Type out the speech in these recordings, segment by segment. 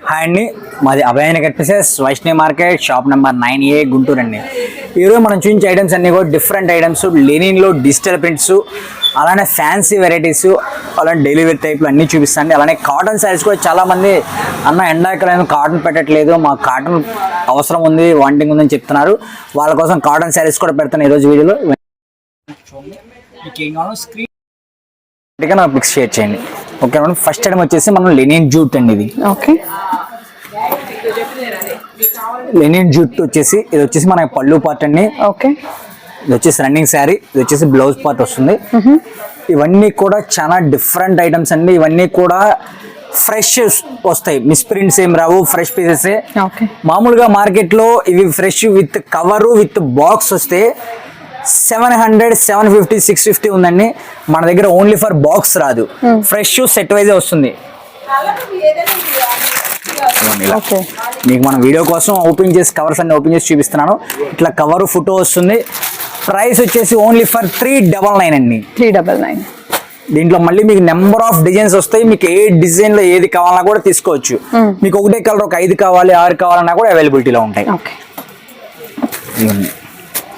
Hi అండి. మాది అభయాన్ని కనిపిసెస్ Vaishnavi market shop number nine A Guntur అండి. ఈరోజు మనం చూపించే ఐటమ్స్ అన్ని కూడా డిఫరెంట్ ఐటమ్స్. లెనిన్లో డిజిటల్ ప్రింట్స్ అలానే ఫ్యాన్సీ వెరైటీస్ అలానే డెలివరీ టైప్లు అన్నీ చూపిస్తాను అలానే కాటన్ శారీస్ కూడా చాలామంది అన్న ఎండాకాలం కాటన్ పెట్టట్లేదు మా కాటన్ అవసరం ఉంది వాంటింగ్ ఉందని చెప్తున్నారు. వాళ్ళ కోసం కాటన్ శారీస్ కూడా పెడతాను ఈరోజు వీడియోలో. స్క్రీన్ నాకు పిక్స్ షేర్ చేయండి. Okay madam. ఫస్ట్ టైం వచ్చేసి మనం లెనిన్ జూట్ అండి ఇది. ఓకే. లెనిన్ జూట్ వచ్చేసి ఇది వచ్చేసి మన పళ్ళు పార్ట్ అండి. ఓకే. ఇది వచ్చేసి రన్నింగ్ శారీ ఇది వచ్చేసి బ్లౌజ్ పార్ట్ వస్తుంది. ఇవన్నీ కూడా చాలా డిఫరెంట్ ఐటమ్స్ అండి. ఇవన్నీ కూడా ఫ్రెష్ వస్తాయి. మిస్ప్రింట్స్ ఏం రావు ఫ్రెష్ పీసెస్ ఓకే. మామూలుగా మార్కెట్లో ఇవి fresh with cover with box వస్తే seven hundred seven fifty six fifty ఉందండి. మన దగ్గర ఓన్లీ ఫర్ బాక్స్ రాదు. ఫ్రెష్ సెట్ వైజే వస్తుంది. మీకు మన వీడియో కోసం ఓపెన్ చేసి కవర్స్ అన్ని ఓపెన్ చేసి చూపిస్తున్నాను. ఇట్లా కవర్ ఫోటో వస్తుంది. ప్రైస్ వచ్చేసి only for three double nine అండి. త్రీ డబల్ నైన్ దీంట్లో మళ్ళీ మీకు నెంబర్ ఆఫ్ డిజైన్స్ వస్తాయి. మీకు ఏ డిజైన్లో ఏది కావాలన్నా కూడా తీసుకోవచ్చు. మీకు ఒకటే కలర్ ఒక ఐదు కావాలి ఆరు కావాలన్నా కూడా అవైలబిలిటీలో ఉంటాయి.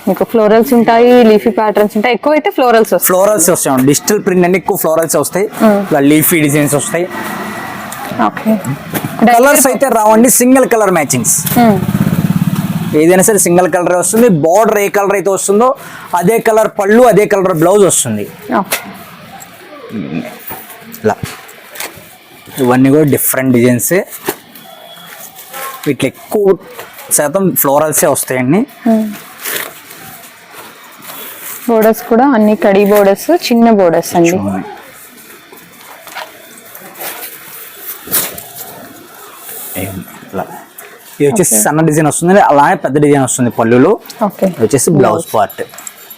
మీకు ఫ్లోరల్స్ ఉంటాయి లీఫీ ప్యాటర్న్స్ ఉంటాయి ఎక్కువ అయితే ఫ్లోరల్స్ వస్తాయి. ఫ్లోరల్స్ వస్తాయి డిజిటల్ ప్రింట్ అన్ని ఎక్కువ ఫ్లోరల్స్ వస్తాయి. లీఫీ డిజైన్స్ వస్తాయి. ఓకే కలర్స్ అయితే రావండి సింగిల్ కలర్ మ్యాచింగ్స్ ఏదైనా సరే సింగిల్ కలర్ వస్తుంది బార్డర్ ఏ కలర్ అయితే వస్తుందో అదే కలర్ పళ్ళు అదే కలర్ బ్లౌజ్ వస్తుంది. ఇలా. ఇవన్నీ కూడా డిఫరెంట్ డిజైన్స్ వీటిలో ఎక్కువ శాతం ఫ్లోరల్సే వస్తాయండి. బోర్డర్స్ కూడా అన్ని కడీ బోర్డర్స్ చిన్న బోర్డర్స్ అండి. ఇది వచ్చేసి సన్న డిజైన్ వస్తుంది అలానే పెద్ద డిజైన్ వస్తుంది పళ్ళులో. వచ్చేసి blouse part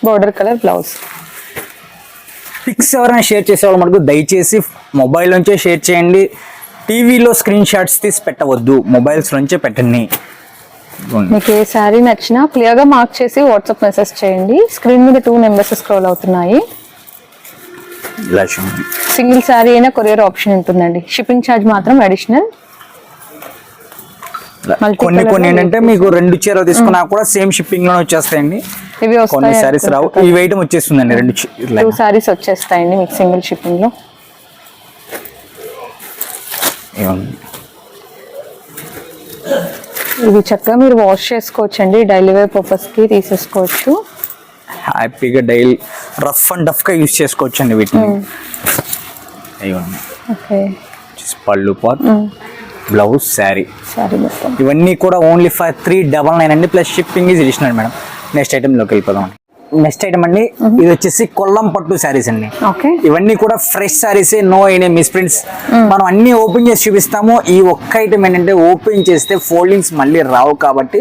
border colour blouse pics ఎవరైనా షేర్ చేసేవాళ్ళు మనకు దయచేసి మొబైల్ నుంచే షేర్ చేయండి. టీవీలో స్క్రీన్ షాట్స్ తీసి పెట్టవద్దు. మొబైల్స్ నుంచే పెట్టండి. మీకు ఏ శారీ నచ్చినా క్లియర్గా మార్క్ చేసి వాట్సాప్ మెసేజ్ చేయండి. స్క్రీన్ మీద టూ నెంబర్స్ స్క్రోల్ అవుతున్నాయి. సింగిల్ శారీ అయినా కొరియర్ ఆప్షన్ ఉంటుందండి. షిప్పింగ్ ఛార్జ్ మాత్రం అడిషనల్ కొన్ని కొన్ని ఏంటంటే మీకు రెండు చీరలు తీసుకున్నా కూడా సేమ్ షిప్పింగ్లోనే వచ్చేస్తాయండి. ఇవి కొన్ని సారీస్ రావు. ఈ వెయిట్ వచ్చేస్తుందండి రెండు. టూ శారీస్ వచ్చేస్తాయండి మీకు సింగిల్ షిప్పింగ్లో. ఇది చక్కగా మీరు వాష్ చేసుకోవచ్చు అండి డైలీ వేర్ పర్పస్కి తీసేసుకోవచ్చు. హ్యాపీగా డైలీ రఫ్ అండ్ డఫ్గా యూజ్ చేసుకోవచ్చు అండి వీటిని. ఓకే. పళ్ళు పాట్ బ్లౌజ్ శారీ. ఇవన్నీ కూడా only for three double nine అండి. Plus shipping is additional madam. Next ఐటమ్లోకి వెళ్ళిపోదాం. నెక్స్ట్ ఐటమ్ అండి. ఇది వచ్చేసి కొల్లం పట్టు శారీస్ అండి. ఇవన్నీ కూడా fresh saris no any misprints మనం అన్ని ఓపెన్ చేసి చూపిస్తాము. ఈ ఒక్క ఐటమ్ ఏంటంటే ఓపెన్ చేస్తే ఫోల్డింగ్స్ మళ్ళీ రావు కాబట్టి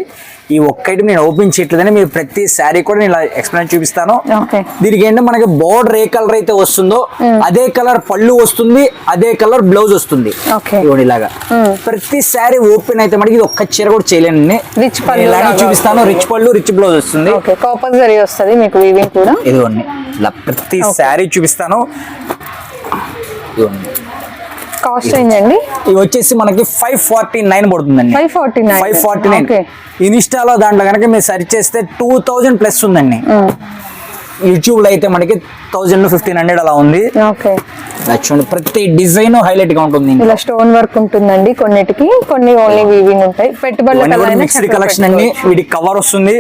ఈ ఒక్క ఐటమ్ నేను ఓపెన్ చేయట్లేదని మీరు ప్రతి శారీ కూడా నేను ఎక్స్ప్లెయిన్ చూపిస్తాను. దీనికి ఏంటంటే మనకి బోర్డర్ ఏ కలర్ అయితే వస్తుందో అదే కలర్ పళ్ళు వస్తుంది అదే కలర్ బ్లౌజ్ వస్తుంది. ఇలాగా. ప్రతి శారీ ఓపెన్ అయితే మనకి ఇది ఒక్క చీర కూడా చేయలేనండి Rich పళ్ళు చూపిస్తాను రిచ్ పళ్ళు రిచ్ బ్లౌజ్ వస్తుంది. జరీ వస్తుంది మీకు వీవింగ్ కూడా. ఇదిగోండి ఇలా ప్రతి శారీ చూపిస్తాను. ఇదిగోండి. కాస్ట్ రేంజ్ అండి ఇవి వచ్చేసి మనకి ఫైవ్ ఫార్టీ నైన్ పడుతుందండి. Five forty nine five forty nine ఇన్స్టాలో దాంట్లో కనుక మీరు సెర్చ్ చేస్తే టూ థౌజండ్ ప్లస్ ఉందండి. యూట్యూబ్లో అయితే మనకి థౌజండ్ ఫిఫ్టీన్ హండ్రెడ్ అలా ఉంది. చూడండి ప్రతి డిజైన్ హైలైట్గా ఉంటుంది. ఇలా స్టోన్ వర్క్ ఉంటుందండి కొన్నిటికి. కొన్ని ఓన్లీ వీవింగ్ ఉంటాయి. కలర్ మిక్స్డ్ కలెక్షన్ అండి. వీటికి కవర్ వస్తుంది.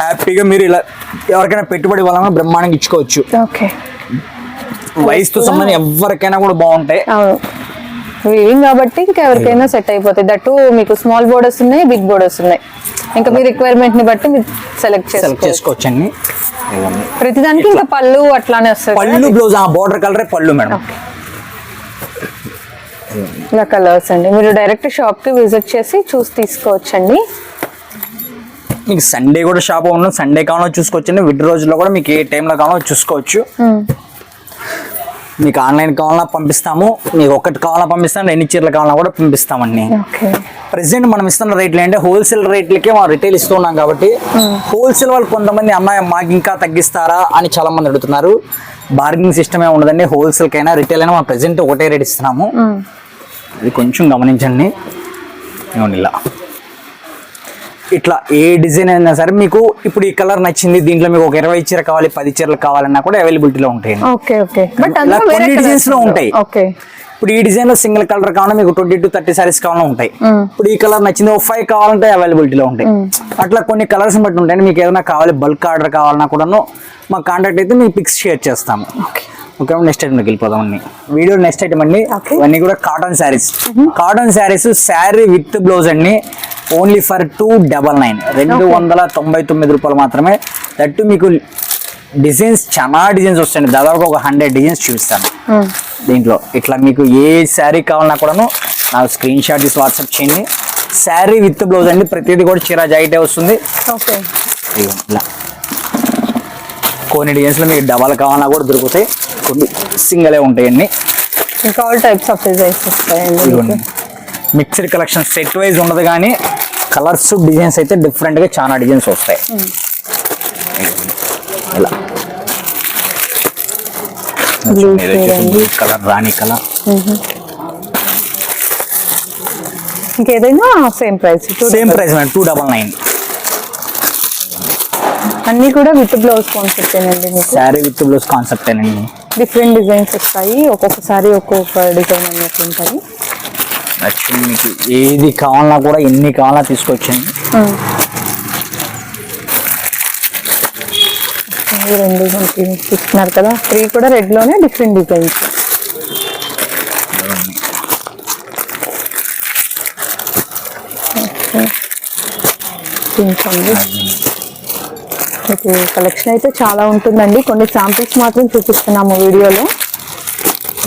హ్యాపీగా మీరు ఇలా ఎవరికైనా పెట్టుబడి వాళ్ళని బ్రహ్మాండంగా ఇచ్చుకోవచ్చు. ఓకే వయసుతో సంబంధం ఎవరికైనా కూడా బాగుంటాయి. వీవింగ్ కాబట్టి ఇంకా ఎవరికైనా సెట్ అయిపోతాయి. దట్టు మీకు స్మాల్ బోర్డర్స్ ఉన్నాయి బిగ్ బోర్డర్స్ ఉన్నాయి. ఇంకా మీ రిక్వైర్మెంట్ని బట్టి మీరు సెలెక్ట్ చేసుకోవచ్చు. అండి. ప్రతిదానికి ఇంకా పళ్ళు అట్లానే వస్తుంది. పళ్ళు బ్లౌజ్ ఆ బార్డర్ కలరే పళ్ళు మేడం. ఇలా కలర్స్ అండి. మీరు డైరెక్ట్ షాప్కి విజిట్ చేసి చూసి తీసుకోవచ్చండి. మీకు సండే కూడా షాప్ ఉన్నాం సండే కావాలో చూసుకోవచ్చు అండి విడ్ రోజుల్లో కూడా మీకు ఏ టైంలో కావాలో చూసుకోవచ్చు. మీకు ఆన్లైన్ కావాలన్నా పంపిస్తాము మీకు ఒకటి కావాలన్నా పంపిస్తాము ఎన్ని చీరలు కావాలన్నా కూడా పంపిస్తామండి. ప్రెసెంట్ మనం ఇస్తున్న రేట్లు అంటే హోల్సేల్ రేట్లకే మనం రిటైల్ ఇస్తున్నాం కాబట్టి హోల్సేల్ వాళ్ళు కొంతమంది అమ్మాయి మాకు ఇంకా తగ్గిస్తారా? అని చాలా మంది అడుగుతున్నారు బార్గెనింగ్ సిస్టమే ఉండదండి హోల్సేల్ కైనా రిటైల్ అయినా మనం ప్రెసెంట్ ఒకటే రేట్ ఇస్తున్నాము. అది కొంచెం గమనించండి. ఇలా. ఇట్లా ఏ డిజైన్ అయినా సరే మీకు ఇప్పుడు ఈ కలర్ నచ్చింది దీంట్లో మీకు ఒక ఇరవై చీర కావాలి పది చీరలు కావాలన్నా కూడా అవైలబిలిటీలో ఉంటాయండి. ఓకే బట్ కొన్ని designs లో ఉంటాయి. ఓకే. ఇప్పుడు ఈ డిజైన్లో సింగిల్ కలర్ కావాలన్నా మీకు ట్వంటీ టు థర్టీ సారీస్ కావాలన్నా ఉంటాయి. ఇప్పుడు ఈ కలర్ నచ్చింది ఒక ఫైవ్ కావాలంటే అవైలబిలిటీలో ఉంటాయి. అట్లా కొన్ని కలర్స్ బట్టి ఉంటాయి మీకు ఏదైనా కావాలి బల్క్ ఆర్డర్ కావాలన్నా కూడాను మా కాంటాక్ట్ అయితే మీకు పిక్స్ షేర్ చేస్తాము. ఓకే. నెక్స్ట్ ఐటమ్కి వెళ్ళిపోదాం అండి. వీడియో నెక్స్ట్ ఐటమ్ అండి. ఇవన్నీ కూడా cotton saris cotton saris sari with blouse అండి. Only for two double nine. రెండు వందల తొంభై తొమ్మిది రూపాయలు మాత్రమే. దట్టు మీకు డిజైన్స్ చాలా డిజైన్స్ వస్తాయండి. దాదాపు ఒక హండ్రెడ్ డిజైన్స్ చూపిస్తాను. దీంట్లో ఇట్లా మీకు ఏ శారీ కావాలన్నా కూడాను నాకు స్క్రీన్ షాట్ తీసి వాట్సాప్ చేయండి. శారీ విత్ బ్లౌజ్ అండి. ప్రతిదీ కూడా చీర జాయిటే వస్తుంది. ఇలా. కొన్ని డిజైన్స్లో మీకు డబల్ కావాలన్నా కూడా దొరుకుతాయి. కొన్ని సింగలే ఉంటాయండి. ఇంకా ఆల్ టైప్స్ ఆఫ్ డిజైన్స్ వస్తాయండి. మిక్స్డ్ కలెక్షన్ సెట్ వైజ్ ఉండదు కానీ కలర్స్ డిజైన్స్ అయితే డిఫరెంట్గా చాలా డిజైన్స్ వస్తాయి. ఇలా. కలర్ రాణి కలర్ ఇంకేదైనా same price same price madam two double nine అన్ని కూడా విత్ బ్లౌజ్ కాన్సెప్ట్ అండి శారీ విత్ బ్లౌజ్ కాన్సెప్ట్ అండి డిఫరెంట్ డిజైన్స్ వస్తాయి. ఒక్కొక్కసారి ఒక్కొక్క డిజైన్ అన్నట్టు ఉంటుంది యాక్చువల్లీ మీకు ఏది కావాలన్నా కూడా ఎన్ని కావాలన్నా తీసుకొచ్చండి రెండు మనకి చూస్తున్నారు కదా త్రీ కూడా రెడ్లోనే డిఫరెంట్ డిజైన్స్ ఓకే. కలెక్షన్ అయితే చాలా ఉంటుందండి. కొన్ని శాంపిల్స్ మాత్రం చూపిస్తున్నాము వీడియోలో.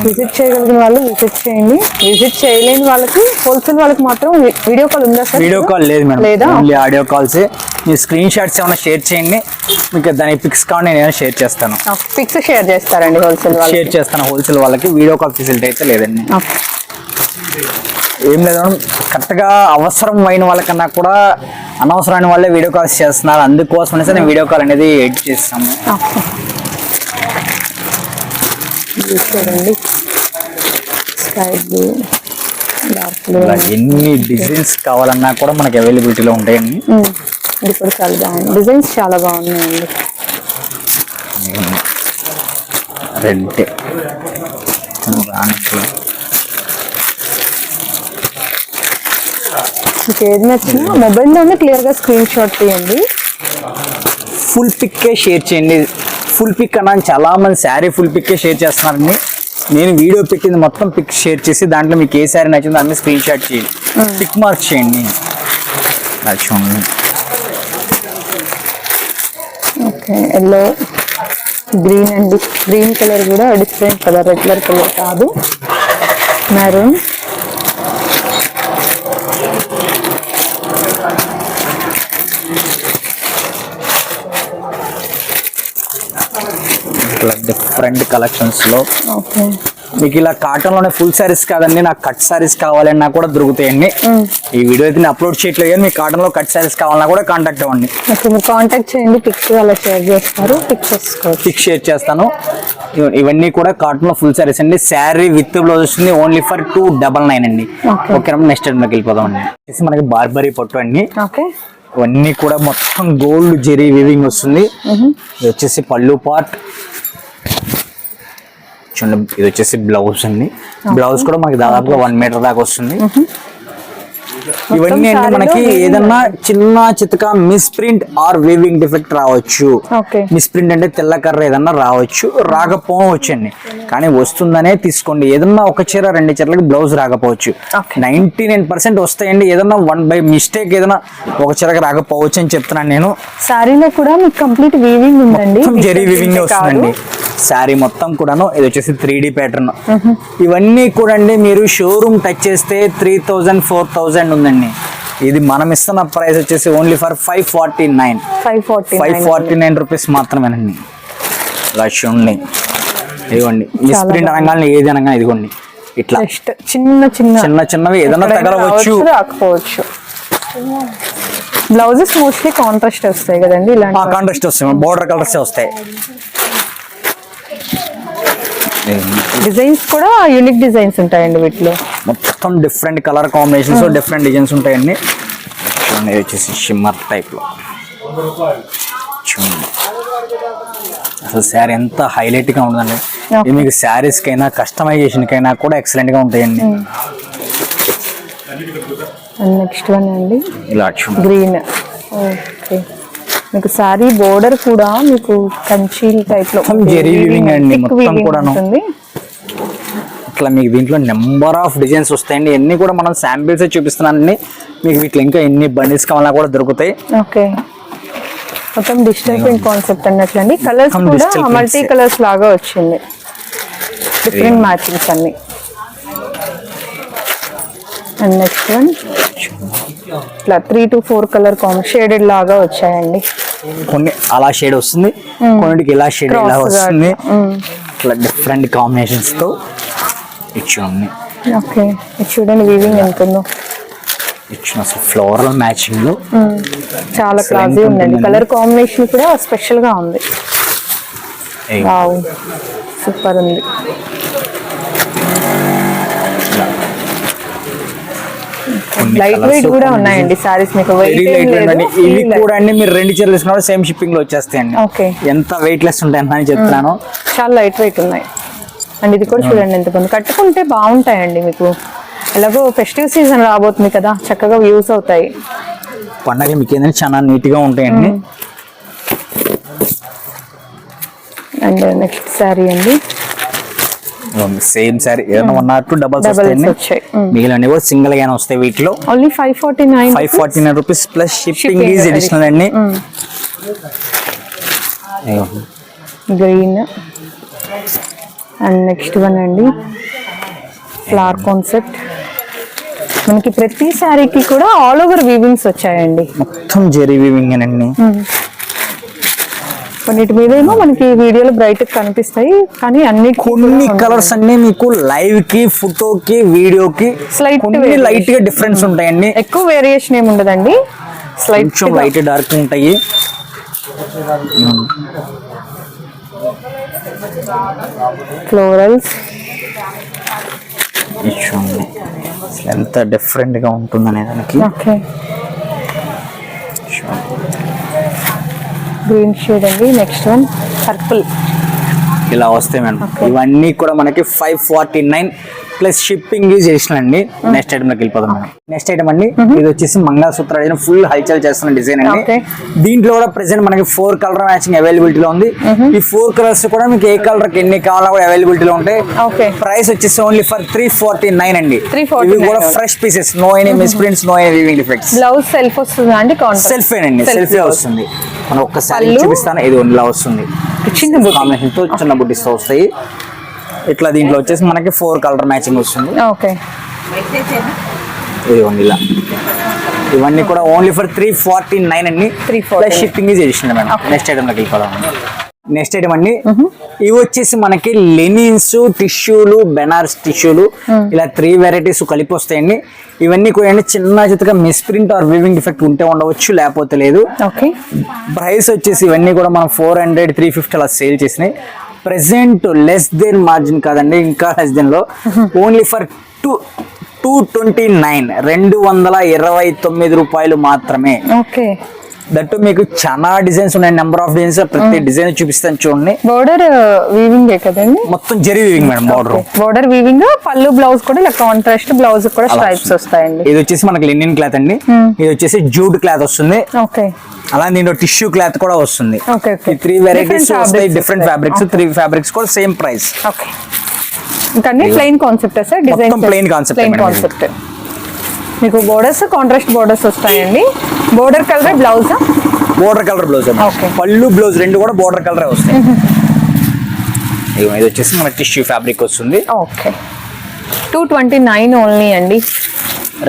విజిట్ చేయగలిగిన వాళ్ళు విజిట్ చేయండి. విజిట్ చేయలేని వాళ్ళకి హోల్సేల్ వాళ్ళకి మాత్రం వీడియో కాల్ ఉందా సార్? వీడియో కాల్ లేదు మేడం. లేదా? Only audio calls. మీ స్క్రీన్ షాట్స్ ఏమైనా షేర్ చేయండి. మీకు దాని పిక్స్ కావాలి నేను షేర్ చేస్తాను. పిక్స్ షేర్ చేస్తారండి హోల్సేల్ వాళ్ళకి. షేర్ చేస్తాను హోల్సేల్ వాళ్ళకి. వీడియో కాల్ ఫెసిలిటీ అయితే లేదండి. ఏం లేదు మేడం. కరెక్ట్గా అవసరం అయిన వాళ్ళకన్నా కూడా అనవసరమైన వాళ్ళే వీడియో కాల్స్ చేస్తున్నారు. అందుకోసం అనేసి నేను వీడియో కాల్ అనేది ఎడిట్ చేస్తాము. చూడండి స్కై బ్లూ డార్క్ బ్లూ ఎన్ని డిజైన్స్ కావాలన్నా కూడా మనకి అవైలబిలిటీలో ఉంటాయండి. ఇది కూడా చాలా బాగుంది. డిజైన్స్ చాలా బాగున్నాయండి. రెడ్ మీకు ఏది నచ్చినా మొబైల్లోనే క్లియర్గా స్క్రీన్ షాట్ తీయండి. ఫుల్ పిక్కే షేర్ చేయండి. ఫుల్ పిక్ అన్నా చాలా మంది శారీ ఫుల్ పిక్కే షేర్ చేస్తున్నారండి. నేను వీడియో పెట్టింది మొత్తం పిక్ షేర్ చేసి దాంట్లో మీకు ఏ శారీ నచ్చిందో అన్ని స్క్రీన్ షాట్ చేయండి. పిక్ మార్క్ చేయండి. చూడండి. ఓకే ఎల్లో గ్రీన్ అండి. గ్రీన్ కలర్ కూడా డిఫరెంట్ కలర్ రెగ్యులర్ కలర్ కాదు. మెరూన్ ఇట్లా డిఫరెంట్ కలెక్షన్స్లో మీకు ఇలా కాటన్లోనే ఫుల్ శారీస్ కాదండి నాకు కట్ శారీస్ కావాలన్నా కూడా దొరుకుతాయండి. ఈ వీడియో అయితే నేను అప్లోడ్ చేయట్లేదు కానీ మీకు కాటన్లో కట్ శారీస్ కావాలన్నా కూడా కాంటాక్ట్ అవ్వండి. కాంటాక్ట్ చేయండి పిక్స్ అలా షేర్ చేస్తారు పిక్ చేసుకోవచ్చు. పిక్ షేర్ చేస్తాను. ఇవ- ఇవన్నీ కూడా కాటన్లో ఫుల్ సారీస్ అండి. శారీ విత్ బ్లౌజ్ వస్తుంది only for two double nine అండి. ఓకే. నెక్స్ట్ టైంలోకి వెళ్ళిపోదాం అండి. మనకి బార్బరీ పట్టు అండి. ఓకే. ఇవన్నీ కూడా మొత్తం గోల్డ్ జెరీ వీవింగ్ వస్తుంది. ఇది వచ్చేసి పళ్ళు పార్ట్ చూడండి ఇది వచ్చేసి బ్లౌజ్ అండి. బ్లౌజ్ కూడా మనకి దాదాపుగా వన్ మీటర్ దాకా వస్తుంది. ఇవన్నీ అంటే మనకి ఏదన్నా చిన్న చితక misprint or weaving defect రావచ్చు. ఓకే. మిస్ ప్రింట్ అంటే తెల్ల కర్ర ఏదన్నా రావచ్చు. రాకపోవచ్చు అండి కానీ వస్తుందనే తీసుకోండి. ఏదన్నా ఒక చీర రెండు చీరలకి బ్లౌజ్ రాకపోవచ్చు. నైన్టీ నైన్ పర్సెంట్ వస్తాయండి. ఏదన్నా వన్ బై మిస్టేక్ ఏదైనా ఒక చీరకి రాకపోవచ్చు అని చెప్తున్నాను నేను. శారీలో కూడా మీకు కంప్లీట్ వీవింగ్ ఉందండి. జెరీ వివింగ్. వస్తుందండి. శారీ మొత్తం కూడాను ఇది వచ్చేసి త్రీ డి ప్యాటర్న్ ఇవన్నీ కూడా అండి మీరు షోరూమ్ టచ్ చేస్తే త్రీ థౌజండ్ ఫోర్ థౌజండ్ ఉందండి. ఇది మనం ఇస్తున్న ప్రైస్ వచ్చేసి only for five forty nine five forty five forty nine rupees మాత్రమేనండి. ఇలా చూడండి ఇదిగోండి. మిస్ ప్రింట్ అనగానే ఏది అనగా ఇదిగోండి. ఇట్లా. చిన్న చిన్న. చిన్న చిన్నవి ఏదైనా తగలవచ్చు. రాకపోవచ్చు. బ్లౌజెస్ మోస్ట్లీ కాంట్రాస్ట్ వస్తాయి కదండి ఇలాంటి కాంట్రాస్ట్ వస్తాయి. బోర్డర్ కలర్స్ వస్తాయి. డిజైన్స్ కూడా యూనిక్ డిజైన్స్ ఉంటాయండి వీటిలో. మొత్తం different colour combinations different designs ఉంటాయండి. చూడండి వచ్చేసి షిమ్మర్ టైప్లో చూడండి. అసలు శారీ ఎంత హైలైట్గా ఉంటుందండి ఇది మీకు శారీస్కైనా కస్టమైజేషన్కైనా కూడా ఎక్సలెంట్గా ఉంటాయండి. నెక్స్ట్ వన్ అండి. ఇలా గ్రీన్ ఓకే మీకు సారీ బోర్డర్ కూడా మీకు కంచి టైప్లో జరీ అండి, మొత్తం. ఉంటుంది. ఇట్లా మీకు దీంట్లో నెంబర్ ఆఫ్ డిజైన్స్ వస్తాయండి. ఎన్ని కూడా మనం శాంపిల్స్ చూపిస్తున్నానండి. మీకు వీటిలో ఇంకా ఎన్ని బండిల్స్ కావాలన్నా కూడా దొరుకుతాయి. ఓకే. మొత్తం డిజిటల్ ప్రింట్ కాన్సెప్ట్ అన్నట్లండి కలర్స్ మొత్తం కూడా. మల్టీ కలర్స్ లాగా వచ్చింది. డిఫరెంట్ మ్యాచింగ్స్ అన్ని. అండ్ నెక్స్ట్ వన్ ఇట్లా three to four colour shaded లాగా వచ్చాయండి. కొన్ని అలా షేడ్ వస్తుంది. కొన్నిటికి ఇలా షేడ్ ఇలా వస్తుంది. అట్లా. మ్మ్. ఇట్లా డిఫరెంట్ కాంబినేషన్స్తో. ఇచ్చి ఓకే. చూడండి వీవింగ్ ఎంత ఉందో. ఇచ్చిన అసలు ఫ్లోరల్ మ్యాచింగ్లో. చాలా క్లాసీ ఉందండి. కలర్ కాంబినేషన్ కూడా స్పెషల్గా ఉంది. సూపర్ ఉంది. లైట్ వెయిట్ కూడా ఉన్నాయండి సారీస్ మీకు. ఇవి కూడా అండి మీరు రెండు చీరలు తీసుకున్నా సేమ్ షిప్పింగ్లో వచ్చేస్తాయండి. ఓకే ఎంత వెయిట్ లెస్ ఉంటాయని చెప్తున్నాను. చాలా లైట్ వెయిట్ ఉన్నాయి. అండ్ ఇది కూడా చూడండి ఎంత బాగుంది. కట్టుకుంటే బాగుంటాయండి మీకు. ఎలాగో ఫెస్టివ్ సీజన్ రాబోతుంది కదా చక్కగా యూస్ అవుతాయి. పండగ మీకు ఏంటంటే చాలా నీట్గా ఉంటాయండి అండ్ నెక్స్ట్ శారీ అండి. Same sari one or two doubles వచ్చాయి. మిగిలినవి కూడా సింగిల్ గానే వస్తాయి వీటిలో. Only five forty nine five forty nine rupees plus shipping is additional అండి. గ్రీన్ అండ్ నెక్స్ట్ వన్ అండి ఫ్లవర్ కాన్సెప్ట్ మనకి ప్రతి శారీకి కూడా ఆల్ ఓవర్ వీవింగ్స్ వచ్చాయండి. మొత్తం జెరీ వీవింగ్ అండి కొన్నిటి మీద ఏమో మనకి వీడియోలో బ్రైట్ కనిపిస్తాయి కానీ అన్ని కొన్ని కలర్స్ అన్ని మీకు లైవ్కి ఫోటోకి వీడియోకి variation. లైట్గా డిఫరెన్స్ ఉంటాయండి. ఎక్కువ వేరియేషన్ ఏమి ఉండదండి. స్లైట్ లైట్ డార్క్ ఉంటాయి. ఫ్లోరల్స్ చూడండి ఎంత డిఫరెంట్గా ఉంటుంది అనే దానికి. ఓకే. గ్రీన్ షేడ్ అండి నెక్స్ట్ వన్ పర్పుల్ ఇలా వస్తాయి మేడం. ఇవన్నీ కూడా మనకి five forty nine plus shipping చేసిన అండి నెక్స్ట్ ఐటమ్లోకి వెళ్ళిపోదాం నెక్స్ట్ ఐటమ్ అండి. ఇది వచ్చేసి మంగళసూత్ర డిజైన్ ఫుల్ హల్చల్ చేస్తున్న డిజైన్ అండి. దీంట్లో కూడా ప్రెసెంట్ మనకి ఫోర్ కలర్ మ్యాచింగ్ అవైలబిలిటీలో ఉంది. ఈ ఫోర్ కలర్స్ కూడా మీకు ఏ కలర్కి ఎన్ని కావాలో కూడా అవైలబిలిటీలో ఉంటాయి. Okay. ప్రైస్ వచ్చేసి only for three forty nine అండి 349 ఇవి కూడా fresh pieces no any misprints no any weaving defects blouse self వస్తుందా అండి సెల్ఫ్ అండి. సెల్ఫ్. వస్తుంది. మనం ఒక్కసారి? చూపిస్తాను. ఇది ఇలా వస్తుంది చిన్న కాంబినేషన్తో చిన్న బుట్టిస్ వస్తాయి. ఇట్లా దీంట్లో వచ్చేసి మనకి ఫోర్ కలర్ మ్యాచింగ్ వస్తుంది. ఓకే. ఇదిగోండి ఇలా. ఇవన్నీ కూడా only for three forty nine అండి 349. Plus shipping addition madam next ఐటమ్లోకి వెళ్ళిపోదాం. నెక్స్ట్ ఐటమ్ అండి. ఇవి వచ్చేసి మనకి లెనిన్స్ టిష్యూలు బెనారస్ టిష్యూలు ఇలా త్రీ వెరైటీస్ కలిపి వస్తాయండి. ఇవన్నీ కూడా చిన్న చిత్తగా మిస్ప్రింట్ ఆర్ వివింగ్ డిఫెక్ట్ ఉంటే ఉండవచ్చు లేకపోతే లేదు. ఓకే ప్రైస్ వచ్చేసి ఇవన్నీ కూడా మనం ఫోర్ హండ్రెడ్ త్రీ ఫిఫ్టీ అలా సేల్ చేసినాయి. ప్రెసెంట్ లెస్ దెన్ మార్జిన్ కాదండి ఇంకా less దెన్లో. Only for two two twenty nine రెండు వందల ఇరవై తొమ్మిది రూపాయలు మాత్రమే. ఓకే. దట్టు మీకు చాలా డిజైన్స్ ఉన్నాయి నెంబర్ ఆఫ్ డిజైన్స్ ప్రతి డిజైన్ చూపిస్తాను చూడండి. బోర్డర్ వీవింగ్ కదండి? మొత్తం zari weaving madam border border weaving పళ్ళు బ్లౌజ్ కూడా ఇలా కాంట్రాస్ట్ బ్లౌజ్ కూడా స్ట్రైప్స్ వస్తాయండి. ఇది వచ్చేసి మనకి లినిన్ క్లాత్ అండి. ఇది వచ్చేసి జూట్ క్లాత్ వస్తుంది. ఓకే అలా దీంట్లో టిష్యూ క్లాత్ కూడా వస్తుంది. ఓకే ఓకే ఈ త్రీ వెరైటీస్ వస్తాయి డిఫరెంట్. ఫ్యాబ్రిక్స్ త్రీ ఫ్యాబ్రిక్స్ కూడా సేమ్ ప్రైస్ ఓకే ఇంకా plain concept sir? Design plain madam ఇది. కాన్సెప్ట్ మీకు బోర్డర్స్ కాంట్రాస్ట్ బోర్డర్స్ వస్తాయండి. Border colour blouse border colour blouse. పళ్ళు బ్లౌజ్ రెండు కూడా బోర్డర్ కలరే వస్తాయి. ఇది వచ్చేసి మన టిష్యూ ఫ్యాబ్రిక్ వస్తుంది. Okay two twenty nine only అండి.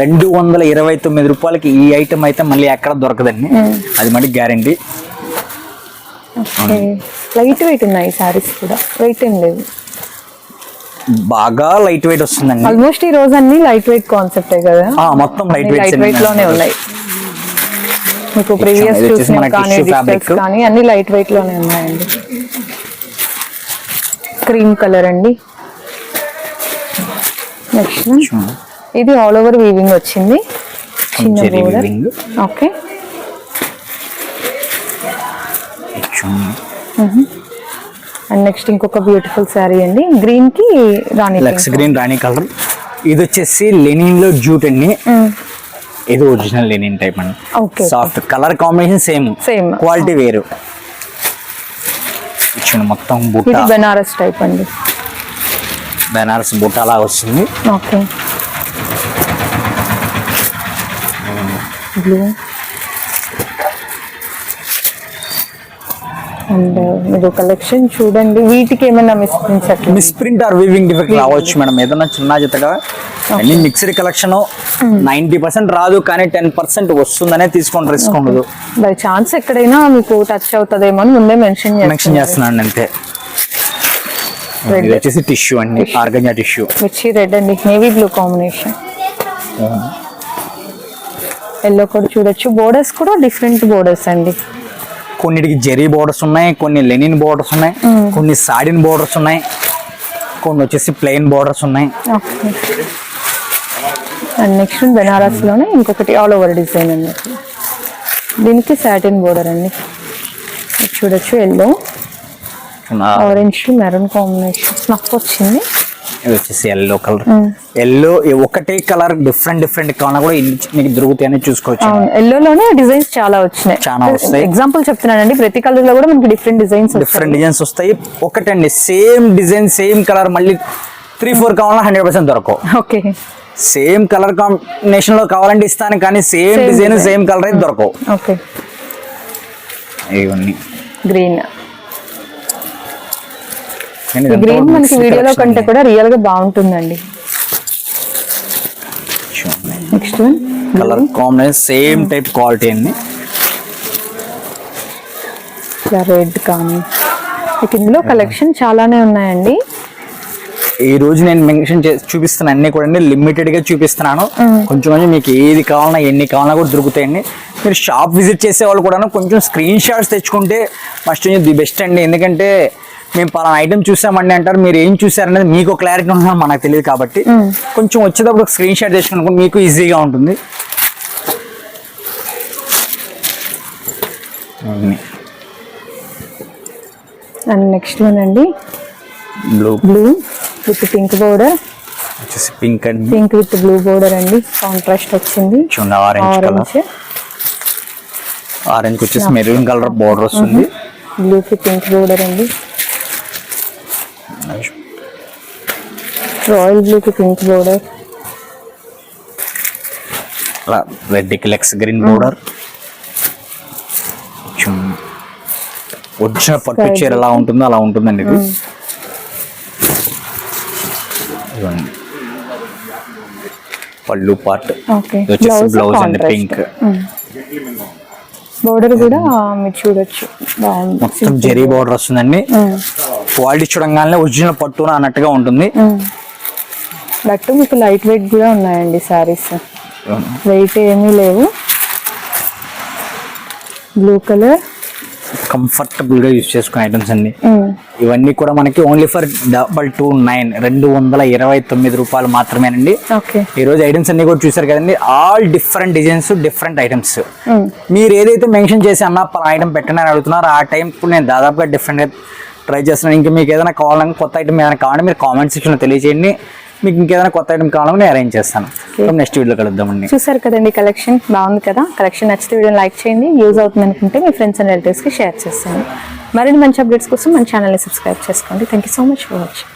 రెండు వందల ఇరవై తొమ్మిది రూపాయలకి ఈ ఐటమ్ అయితే మళ్ళీ ఎక్కడ దొరకదండి. అది మళ్ళీ గ్యారంటీ ఓకే. లైట్ వెయిట్ ఉన్నాయి సారీస్ కూడా. వెయిట్ ఏం లేదు బాగా లైట్ వెయిట్ వస్తుందండి. ఆల్మోస్ట్ ఈ రోజు అన్ని లైట్ వెయిట్ కాన్సెప్టే కదా? మొత్తం లైట్ లైట్ వెయిట్ వెయిట్లోనే ఉన్నాయి. మీకు ప్రీవియస్ చూసిన కానీ fabric. కానీ అన్ని లైట్ వెయిట్లోనే ఉన్నాయండి. క్రీమ్ కలర్ అండి. నెక్స్ట్ ఇది ఆల్ ఓవర్ వీవింగ్ వచ్చింది. చిన్న. వివింగ్ ఓకే అండ్ నెక్స్ట్ ఇంకొక బ్యూటిఫుల్ శారీ అండి. గ్రీన్కి రాణి లక్స్ గ్రీన్ రాణి కలర్ ఇది వచ్చేసి లెనిన్లో జూట్ అండి. ఇది ఒరిజినల్ లెనిన్ టైప్ అండి. Soft colour combination same Same. Quality వేరు. ఇచ్చిన మొత్తం బుట్ట. బెనారస్ టైప్ అండి. బెనారస్ బుట్ట అలా వస్తుంది ఓకే బ్లూ. అండ్ మీరు కలెక్షన్ చూడండి. వీటికి ఏమైనా మిస్ప్రింట్స్ అట్లా misprint or weaving defect రావచ్చు మేడం. ఏదైనా చిన్న జతగా అన్ని మిక్స్డ్ కలెక్షన్ నైన్టీ పర్సెంట్ రాదు కానీ టెన్ పర్సెంట్ వస్తుందనే తీసుకోండి. రిస్క్ ఉండదు. బై ఛాన్స్ ఎక్కడైనా మీకు టచ్ అవుతుందేమో అని ముందే మెన్షన్ మెన్షన్ చేస్తున్నాను అంతే. ఇది వచ్చేసి టిష్యూ అండి. ఆర్గంజా టిష్యూ మిర్చి రెడ్ అండి. నేవీ బ్లూ కాంబినేషన్ ఎల్లో కూడా చూడొచ్చు. బోర్డర్స్ కూడా డిఫరెంట్ బోర్డర్స్ అండి. కొన్నిటికి జెరీ బోర్డర్స్ ఉన్నాయి కొన్ని లెనిన్ బోర్డర్స్ ఉన్నాయి కొన్ని సాడిన్ బోర్డర్స్ ఉన్నాయి కొన్ని వచ్చేసి ప్లెయిన్ బోర్డర్స్ ఉన్నాయి. అండ్ నెక్స్ట్ బెనారస్లోనే ఇంకొకటి ఆల్ ఓవర్ డిజైన్ అన్నట్టు దీనికి సాటిన్ బోర్డర్ అండి. చూడొచ్చు ఎల్లో ఆరెంజ్ మెరూన్ కాంబినేషన్ స్నఫ్ వచ్చింది. ఇది వచ్చేసి ఎల్లో కలర్ ఎల్లో ఒకటే కలర్ డిఫరెంట్ డిఫరెంట్ కావాలన్నా కూడా మీకు దొరుకుతాయని చూసుకోవచ్చు. అవును. ఎల్లోలోనే డిజైన్స్ చాలా వచ్చినాయి. చాలా వస్తాయి. ఎగ్జాంపుల్ చెప్తున్నానండి. ప్రతి కలర్లో కూడా మనకి డిఫరెంట్ డిజైన్స్ డిఫరెంట్ డిజైన్స్ వస్తాయి. ఒకటండి సేమ్ డిజైన్ సేమ్ కలర్ మళ్ళీ త్రీ ఫోర్ కావాలన్నా హండ్రెడ్ పర్సెంట్ దొరకవు. ఓకే. సేమ్ కలర్ కాంబినేషన్లో కావాలంటే ఇస్తాను కానీ సేమ్ డిజైన్. సేమ్ కలర్ అయితే దొరకవు. ఓకే. ఇవన్నీ. గ్రీన్ గ్రీన్ మనకి వీడియోలో కంటే. కూడా రియల్గా బాగుంటుందండి. Next colour combination same type quality అండి. రెడ్ కానీ. ఇందులో కలెక్షన్ చాలానే ఉన్నాయండి. ఈ రోజు నేను మెన్షన్ చేసి చూపిస్తున్న అన్ని కూడా లిమిటెడ్గా చూపిస్తున్నాను. కొంచెం కొంచెం మీకు ఏది కావాలన్నా ఎన్ని కావాలన్నా కూడా దొరుకుతాయండి. మీరు షాప్ విజిట్ చేసే వాళ్ళు కూడా కొంచెం స్క్రీన్ షాట్స్ తెచ్చుకుంటే ఫస్ట్ ది బెస్ట్ అండి. ఎందుకంటే మేము పలానా ఐటమ్ చూసామండి అంటారు మీరు ఏం చూసారనేది మీకు క్లారిటీ ఉంటుందని మనకు తెలియదు కాబట్టి కొంచెం వచ్చేటప్పుడు స్క్రీన్ షాట్ తెచ్చుకుని మీకు ఈజీగా ఉంటుంది. అండ్ నెక్స్ట్ వన్ అండి. Blue blue with pink border వచ్చేసి పింక్ అండి. పింక్ విత్ బ్లూ బోర్డర్ అండి. కాంట్రాస్ట్ వచ్చింది. చూడండి ఆరెంజ్ కలర్ ఆరెంజ్ ఆరెంజ్ వచ్చేసి మెరూన్ కలర్ బోర్డర్ వస్తుంది. బ్లూ కి పింక్ బోర్డర్ అండి. రాయల్ బ్లూ కి పింక్ బోర్డర్ అలా రెడ్ లెక్స్ గ్రీన్ బోర్డర్ వచ్చిన పట్టు చీర ఎలా ఉంటుందో అలా ఉంటుందండి ఇది. ఇదిగోండి. పళ్ళు పార్ట్. వచ్చేసి బ్లౌజ్ అండి పింక్ బోర్డర్ కూడా మీరు చూడొచ్చు. మొత్తం జెరీ బోర్డర్ వస్తుందండి. క్వాలిటీ చూడంగానే ఒరిజినల్ పట్టు అన్నట్టుగా ఉంటుంది. బట్ మీకు లైట్ వెయిట్ కూడా ఉన్నాయండి శారీస్ వెయిట్ ఏమీ లేవు. బ్లూ కలర్ కంఫర్టబుల్గా యూజ్ చేసుకునే ఐటమ్స్ అండి ఇవన్నీ కూడా మనకి only for double two nine రెండు వందల ఇరవై తొమ్మిది రూపాయలు మాత్రమేనండి. ఓకే ఈ రోజు ఐటమ్స్ అన్ని కూడా చూసారు కదండి all different designs different items మీరు ఏదైతే మెన్షన్ చేసి అన్న ఐటమ్ పెట్టండి అని అడుగుతున్నారో ఆ టైం నేను దాదాపుగా డిఫరెంట్ ట్రై చేస్తున్నాను ఇంకా మీకు ఏదైనా కావాలని కొత్త ఐటమ్ ఏదైనా కావాలంటే మీరు కామెంట్ సెక్షన్లో తెలియజేయండి. మీకు ఇంకేదైనా కొత్త ఐటమ్ కావాలని నేను అరేంజ్ చేస్తాను. నెక్స్ట్ వీడియోలో కలుద్దామండి చూసారు కదండి కలెక్షన్ బాగుంది కదా? కలెక్షన్ నచ్చితే వీడియోని లైక్ చేయండి. యూజ్ అవుతుంది అనుకుంటే మీ ఫ్రెండ్స్ అండ్ రిలేటివ్స్కి షేర్ చేస్తాను. మరిన్ని మంచి అప్డేట్స్ కోసం మన ఛానల్ని సబ్స్క్రైబ్ చేసుకోండి. Thank you so much for watching